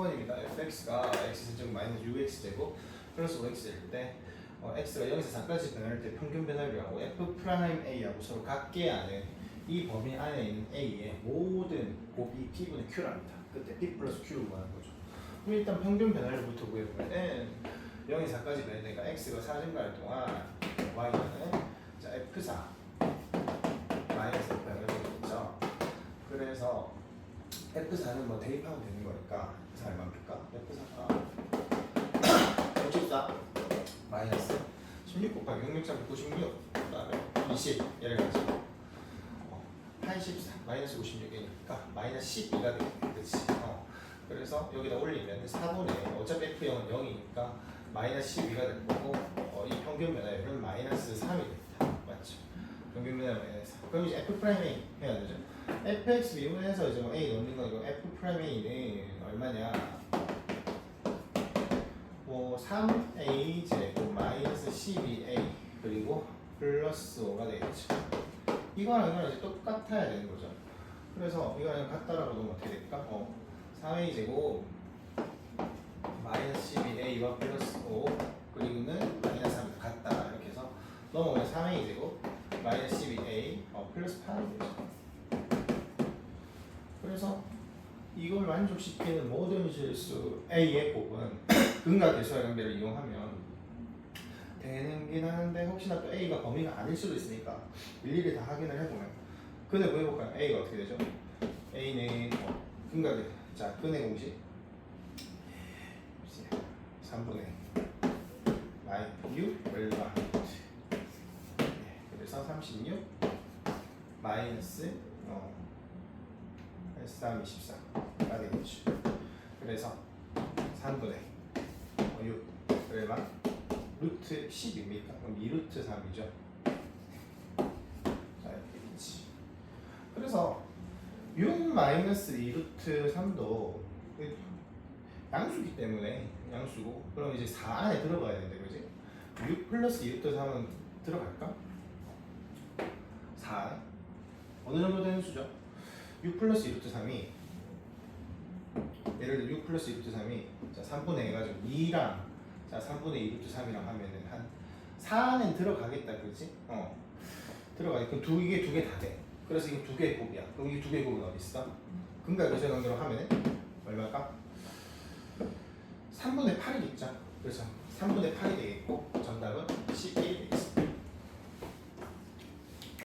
4번입니다. fx가 x제곱 마이너스 6x제곱 플러스 5x 될때 어, x가 0에서 4까지 변할 때 평균 변화율이라고 f 프라임 a하고 서로 같게 하는 이 범위 안에 있는 a의 모든 곱이 p분의 q랍니다. 그때 p 플러스 q를 구하는 거죠. 그럼 일단 평균 변화율부터 구해보면은 0에서 4까지 변하니까 x가 4 증가할 동안 y는 자 f4 마이너스 f가 되겠죠. 그래서 F4는 뭐 대입하면 되는 거니까 F4 얼마입니까? F4가 64 마이너스 16 곱하기 6 6 3 96 그다음에 20 이래가지고 어, 84 마이너스 56이니까 마이너스 12가 되겠네 그치? 어. 그래서 여기다 올리면 4분의 어차피 F0은 0이니까 마이너스 12가 될 거고 어, 이 평균 변화율은 마이너스 3이 됩니다 맞죠? 변화율 마이너스 3 그럼 이제 F 프라임 A 해야 되죠 fx 미분해서 이제 뭐 a 넣는 거고 f 프라임 a는 얼마냐? 뭐 3a 제곱 마이너스 12a 그리고 플러스 5가 되겠죠. 이거랑 이거랑 이제 똑같아야 되는 거죠. 그래서 이거랑 같다라고 놓으면 어떻게 될까? 어, 3a 제곱 마이너스 12a와 플러스 5 그리고는 마이너스 3이 같다 이렇게 해서 넘어오면 3a 제곱 마이너스 12a 어, 플러스 8이 되죠. 그래서 이걸 만족시키는 모든 실수 A의 곱은 근과 계수와 연결을 이용하면 되는긴 하는데 혹시나 또 A가 범위가 아닐 수도 있으니까 일일이 다 확인을 해보면 근을 구해볼까요? A가 어떻게 되죠? A는 어, 근과 계수 자 근의 공식 3분의 마이 6 얼마 네, 그래서 36 마이너스 어, 3, 24가 되겠죠. 그래서 3분의 6 얼마? 루트 10입니까? 그럼 2루트 3이죠. 자 이렇게 되겠지. 그래서 6 마이너스 2루트 3도 양수기 때문에 양수고 그럼 이제 4 안에 들어가야 되는데 그지? 6 플러스 2루트 3은 들어갈까? 4 어느 정도 되는 수죠? 6 플러스 2루트 3이 예를 들어 6 플러스 2루트 3이 자 3분의 해가지고 2랑 자 3분의 2루트 3이랑 하면은 한 4는 들어가겠다 그렇지? 어 들어가 그럼 두 이게 두 개 다 돼. 그래서 이게 두 개의 곱이야. 그럼 이두 개의 곱은 어디 있어? 근과 계수 관계로 하면 얼마일까? 3분의 8이겠죠. 그래서 3분의 8이 되겠고 정답은 11이 되겠습니다.